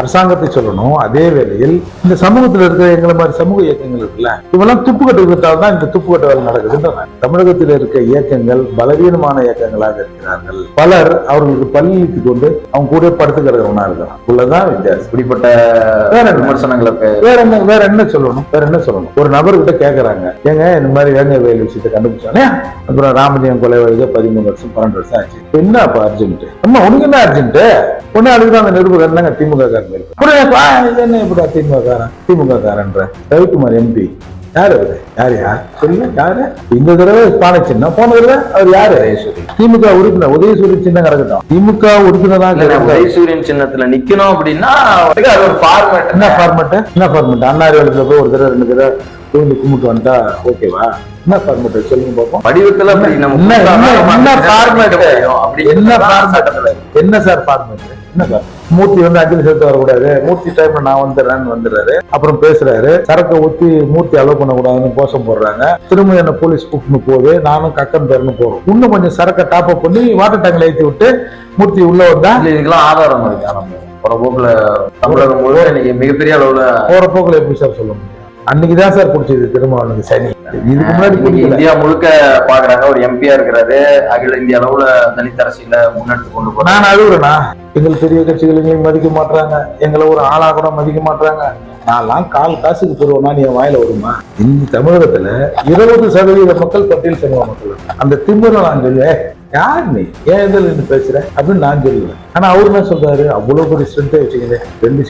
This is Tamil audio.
அரசாங்கத்தை சொல்லணும். அதே வேளையில் இந்த சமூகத்தில் இருக்கிற எங்களை மாதிரி சமூக இயக்கங்கள் இருக்குல்ல இவெல்லாம் துப்பு கட்டுவதால் தான் இந்த துப்பு கட்ட வேலை நடக்குதுன்ற தமிழகத்தில் இருக்க இயக்கங்கள் பலவீனமான இயக்கங்களாக இருக்கிறார்கள். பலர் அவர்களுக்கு பள்ளிக்கு கொண்டு அவங்க கூட படுத்து கிடக்கிறவனா இருக்கிறான் உள்ளதான் வித்தியாசம். இப்படிப்பட்ட வேற? விமர்சனங்களை வேற என்ன? வேற என்ன சொல்லணும்? வேற என்ன சொல்லணும்? ஒரு நபர்கிட்ட கேக்குறாங்க. ஏங்க இந்த மாதிரி வேங்க வேலை விஷயத்தை கண்டுபிடிச்சானே அப்புறம் ராமஜெயம் கொலை வழக்கு பதிமூணு வருஷம் பன்னெண்டு வருஷம் ஆச்சு. என்ன அப்ப அர்ஜென்ட் அம்மா உனக்கு என்ன அர்ஜென்ட் உடனே அதுக்கு அந்த நிருபகர் தாங்க திமுக காரன் இருக்கு இது என்ன இப்படி திமுக காரன்? திமுக காரன்ற? ரவிக்குமார் எம்பி யாரு அவரு? யார் யார்? சொல்லு யாரு? இந்த தடவை பானை சின்னம். போன தடவை அவர் யாரு? திமுக உறுப்பினர் உதயசூரி சின்னம் கிடக்கட்டும் திமுக உறுப்பினரா இல்ல, நான் கிடக்கட்டும். உதயசூரியன் சின்னத்துல நிக்கணும் அப்படின்னா அது ஒரு ஃபார்மேட் என்ன ஃபார்மெட் என்ன ஃபார்மெட் அண்ணாரி இடத்துல போய் ஒரு தடவை ரெண்டு தடவை விழுந்து கும்பிட்டு வந்துட்டா ஓகேவா? என்ன ஃபார்மெட் சொல்லுங்க பார்ப்போம். வடிவத்துல என்ன ஃபார்மெட் அப்படி என்ன ஃபார்மெட் என்ன சார் ஃபார்மெட் மூர்த்தி வந்து அஞ்சலி செலுத்த வரக்கூடாது. மூர்த்தி டைம்ல நான் வந்துடுறேன்னு வந்துடுறாரு. அப்புறம் பேசுறாரு. சரக்கை ஊத்தி மூர்த்தி அலோவ் பண்ணக்கூடாதுன்னு கோஷம் போடுறாங்க. திரும்ப என்ன போலீஸ் கூப்பிட்டு போகுது. நானும் கக்கன் பேர்னு போறோம். இன்னும் கொஞ்சம் சரக்கை டாப் அப் பண்ணி வாட்டர் டேங்க்ல ஏத்தி விட்டு மூர்த்தி உள்ள வந்தா இதுக்கெல்லாம் ஆதாரம் இருக்கு. போற போக்குல தமிழகம் முழுவதும் இன்னைக்கு மிகப்பெரிய அளவுல போற போக்குல எப்படி சார் சொல்ல முடியும்? அன்னைக்குதான் சார் பிடிச்சது திரும்ப அவனுக்கு சனி. இதுக்கு முன்னாடி இந்தியா முழுக்க பாக்குறாங்க. ஒரு எம்பியா இருக்கிறாரு. அகில இந்திய அளவுல தலித் அரசியல முன்னெடுத்து கொண்டு போறாங்க நான் அழுகுறேனா? எங்கள் பெரிய கட்சிகள் எங்களையும் மதிக்க மாட்டாங்க எங்களை ஒரு ஆளா கூட மதிக்க மாட்டாங்க நான்லாம் கால் காசுக்கு பெறுவேனா நீ என் வாயில வருமா? இந்த தமிழகத்துல இருபது சதவீத மக்கள் பட்டியல் சமூக மக்கள். அந்த திமுறை நான் சொல்லுவேன் யார் நீ? ஏன் இதில் நின்று பேசுற? அப்படின்னு நான் சொல்லுவேன். ஆனா அவரு என்ன சொல்றாரு? அவ்வளவு பெரிய ஸ்ட்ரென்த்தை வச்சுக்கிறேன் ரெண்டு